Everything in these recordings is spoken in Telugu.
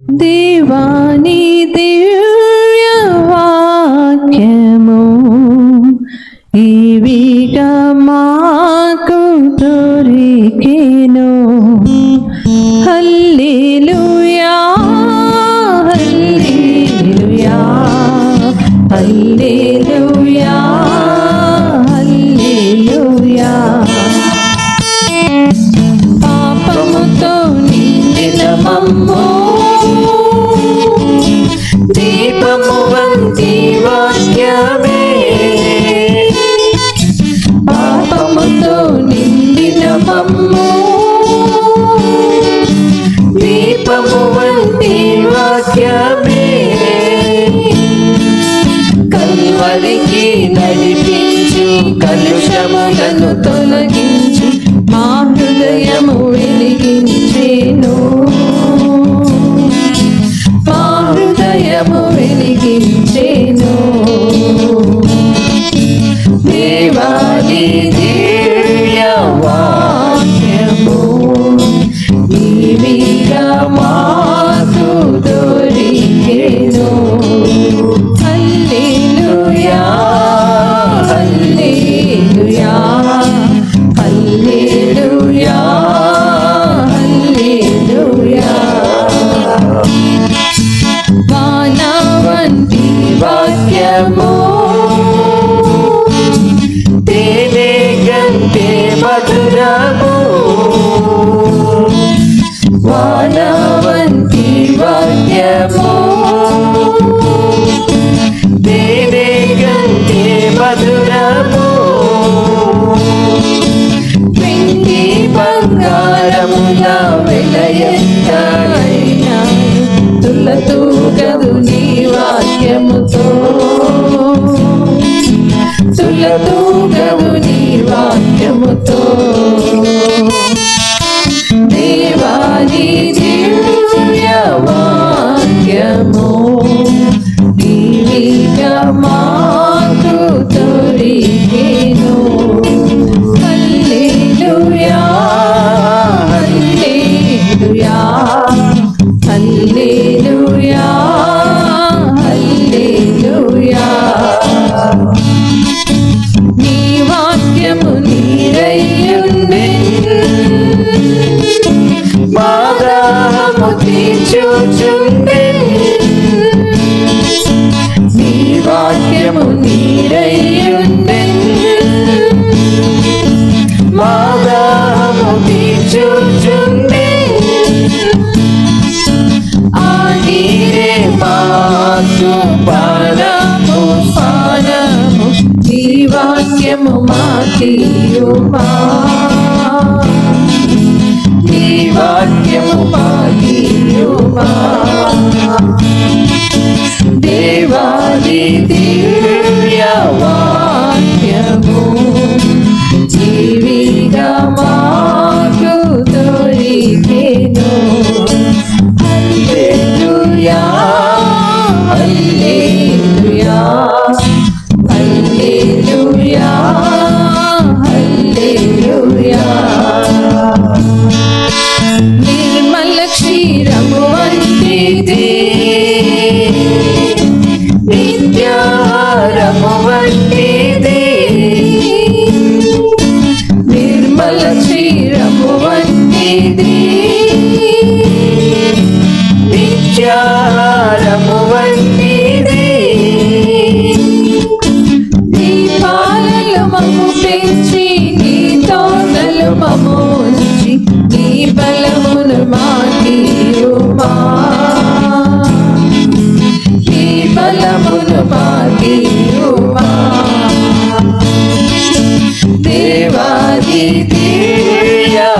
దేవాని దివ్యవాక్యము ఇవిగా మాకు దొరికిను. దీపము దీపము వంటి వాక్యమే. కల్వలికి నడిపించు కలుషములను తొలగించు మా హృదయము వెలిగించు. నిండవు నీ వాక్యముతో దేవాని దివ్య వాక్యము దివ్య మా వాక్యము మాకీయుమా నీ వాక్యము మాకీ you are. Deva, Deva. స్థుతించి నీతో నలుపమోచి నీ బలమును మాటీరుమా నీ బలమును మాటీరుమా దేవాది దేయవాన్యమో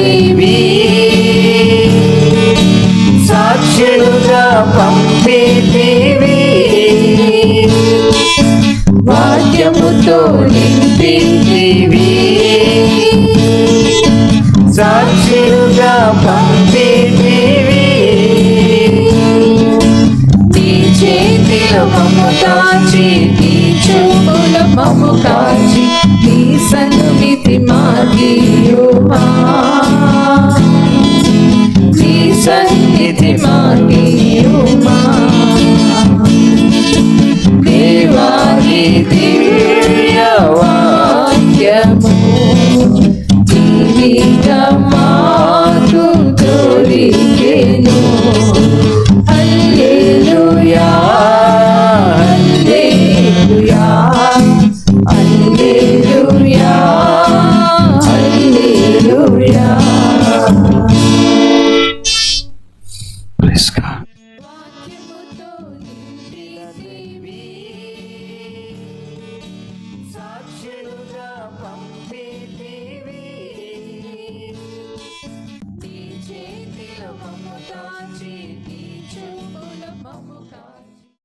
దేవి సాక్షులుగా పంపే దేవి. వాక్యముతో నింపే దేవి సాక్షులుగా పంపే దేవి. నీ చేతిల మము కాచి నీ చెవుల మము కాచి నీ సన్నిధి మార్గియోమా సన్నిధి మాగియుమా